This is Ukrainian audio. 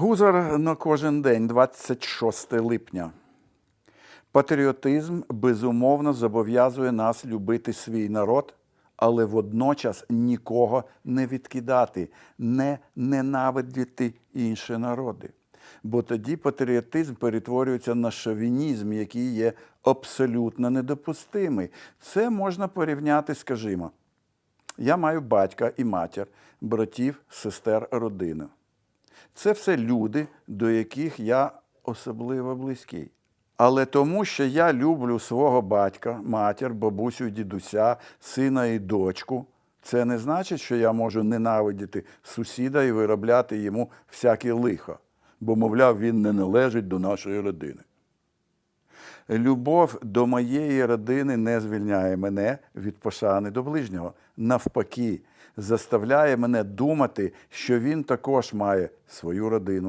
Гузар на кожен день, 26 липня. Патріотизм безумовно зобов'язує нас любити свій народ, але водночас нікого не відкидати, не ненавидіти інші народи. Бо тоді патріотизм перетворюється на шовінізм, який є абсолютно недопустимий. Це можна порівняти, скажімо, я маю батька і матір, братів, сестер, родину. Це все люди, до яких я особливо близький. Але тому, що я люблю свого батька, матір, бабусю, дідуся, сина і дочку, це не значить, що я можу ненавидіти сусіда і виробляти йому всяке лихо, бо, мовляв, він не належить до нашої родини. Любов до моєї родини не звільняє мене від пошани до ближнього. Навпаки, заставляє мене думати, що він також має свою родину.